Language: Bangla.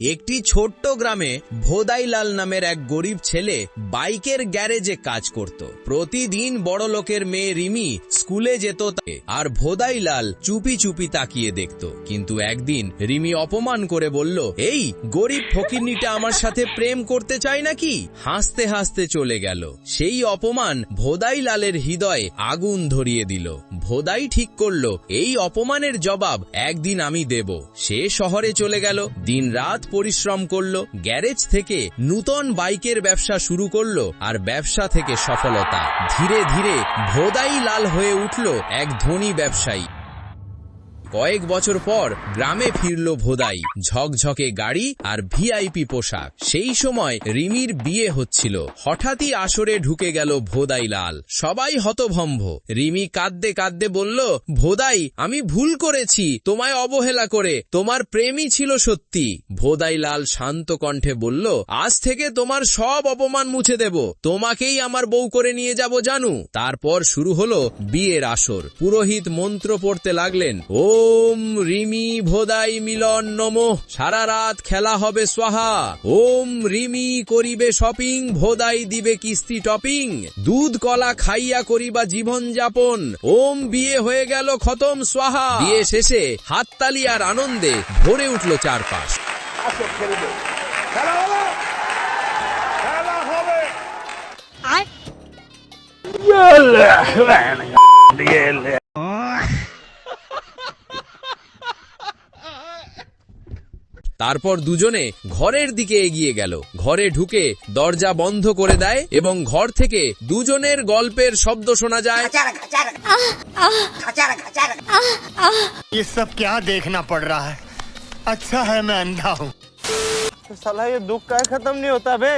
একটি ছোট্ট গ্রামে ভোদাইলাল নামের এক গরিব ছেলে বাইকের গ্যারেজে কাজ করত। প্রতিদিন বড় লোকের মেয়ে রিমি স্কুলে যেত আর ভোদাইলাল চুপি চুপি তাকিয়ে দেখত। কিন্তু একদিন রিমি অপমান করে বলল, এই গরিব ফকিরনিটা আমার সাথে প্রেম করতে চায় নাকি? হাসতে হাসতে চলে গেল। সেই অপমান ভোদাইলালের হৃদয়ে আগুন ধরিয়ে দিল। ভোদাই ঠিক করল, এই অপমানের জবাব একদিন আমি দেব। সে শহরে চলে গেল। দিন রাত পরিশ্রম করল, গ্যারেজ থেকে নূতন বাইকের ব্যবসা শুরু করল আর ব্যবসা থেকে সফলতা। ধীরে ধীরে ভোদাই লাল হয়ে উঠল এক ধনী ব্যবসায়ী। কয়েক বছর পর গ্রামে ফিরল ভোদাই। ঝকঝকে গাড়ি আর ভিআইপি পোশাক। সেই সময় রিমির বিয়ে হচ্ছিল। হঠাৎই আসরে ঢুকে গেল ভোদাই লাল। সবাই হতভম্ব। রিমি কাঁদতে কাঁদতে বলল, ভোদাই, আমি ভুল করেছি। তোমায় অবহেলা করে। তোমার প্রেমই ছিল সত্যি। ভোদাই লাল শান্ত কণ্ঠে বলল, আজ থেকে তোমার সব অপমান মুছে দেব। তোমাকেই আমার বউ করে নিয়ে যাব, জানু। তারপর শুরু হলো বিয়ের আসর। পুরোহিত মন্ত্র পড়তে লাগলেন ওম রিমি ভোদাই মিলন নমঃ। সারা রাত খেলা হবে সোহা ওম রিমি করিবে শপিং ভোদাই দিবে কিস্তি টপিং। দুধ কলা খাইয়া করিবা জীবন যাপন। ওম বিয়ে হয়ে গেল খতম সোহা বিয়ে শেষে হাততালি আর আনন্দে ভরে উঠল চারপাশ। খেলা হবে খেলা হবে আর তারপর দুজনে ঘরের দিকে এগিয়ে গেল ঘরে ঢুকে দরজা বন্ধ করে দেয় এবং ঘর থেকে দুজনের গল্পের শব্দ শোনা যায় ये सब क्या देखना पड़ रहा है अच्छा है मैं अंधा हूँ साला ये दुख का खत्म नहीं होता बे